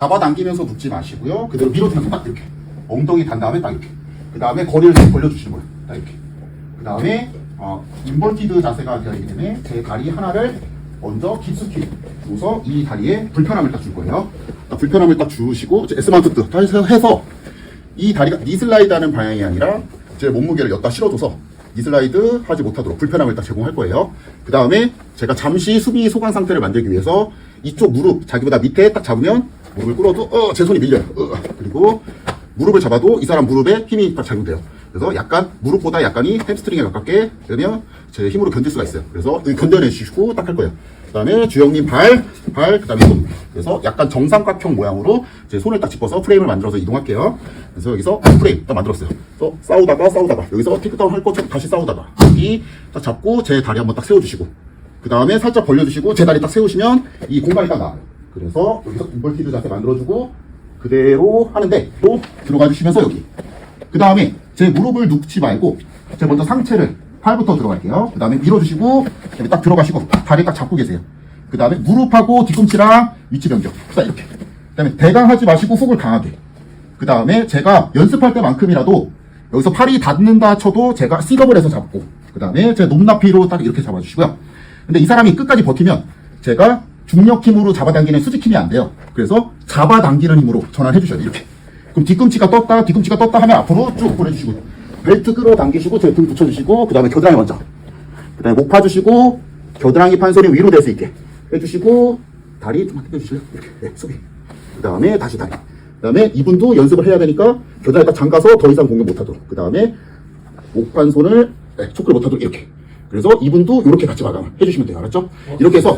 잡아당기면서 눕지 마시고요. 그대로 밀어주면서 딱 이렇게. 엉덩이 단 다음에 딱 이렇게. 그 다음에 거리를 좀 벌려주시는 거예요. 딱 이렇게. 그 다음에 어, 인버티드 자세가 되어 있기 때문에 제 다리 하나를 먼저 깊숙이 줘서 이 다리에 불편함을 딱 줄 거예요. 딱 불편함을 딱 주시고 S마운트 딱 해서- 해서 이 다리가 니슬라이드 하는 방향이 아니라 제 몸무게를 엿다 실어줘서 니슬라이드 하지 못하도록 불편함을 딱 제공할 거예요. 그 다음에 제가 잠시 수비 소강 상태를 만들기 위해서 이쪽 무릎 자기보다 밑에 딱 잡으면 무릎을 꿇어도 어, 제 손이 밀려요. 어, 그리고 무릎을 잡아도 이 사람 무릎에 힘이 딱 작용돼요. 그래서 약간 무릎보다 약간이 햄스트링에 가깝게 되면 제 힘으로 견딜 수가 있어요. 그래서 여기 견뎌내 주시고 딱 할 거예요. 그 다음에 주영님 발, 발, 그 다음에 손. 그래서 약간 정삼각형 모양으로 제 손을 딱 짚어서 프레임을 만들어서 이동할게요. 그래서 여기서 프레임 딱 만들었어요. 그래서 싸우다가 싸우다가 여기서 테이크다운 할 것처럼 다시 싸우다가 여기 딱 잡고 제 다리 한번 딱 세워주시고 그 다음에 살짝 벌려주시고 제 다리 딱 세우시면 이 공간이 딱 나와요. 그래서 여기서 인벌티드 자세 만들어주고 그대로 하는데 또 들어가 주시면서 여기 그 다음에 제 무릎을 눕지 말고 제가 먼저 상체를 팔부터 들어갈게요. 그 다음에 밀어주시고 여기 딱 들어가시고 다리 딱 잡고 계세요. 그 다음에 무릎하고 뒤꿈치랑 위치 변경. 자 이렇게. 그 다음에 대강하지 마시고 훅을 강하게. 그 다음에 제가 연습할 때만큼이라도 여기서 팔이 닿는다 쳐도 제가 셋업을 해서 잡고 그 다음에 제 높낮이로 딱 이렇게 잡아주시고요. 근데 이 사람이 끝까지 버티면 제가 중력 힘으로 잡아당기는 수직 힘이 안 돼요. 그래서 잡아당기는 힘으로 전환해 주셔야 돼요. 이렇게. 그럼 뒤꿈치가 떴다, 뒤꿈치가 떴다 하면 앞으로 쭉 보내주시고 벨트 끌어당기시고 제 등 붙여주시고 그 다음에 겨드랑이 먼저 그 다음에 목 파주시고 겨드랑이 판선이 위로 될 수 있게 해주시고 다리 좀 당겨주실래요? 이렇게 네, 수비 그 다음에 다시 다리 그 다음에 이분도 연습을 해야 되니까 겨드랑이 딱 잠가서 더 이상 공격 못하도록 그 다음에 목 판손을 네, 초크를 못하도록 이렇게 그래서 이분도 이렇게 같이 마감 해주시면 돼요 알았죠? 이렇게 해서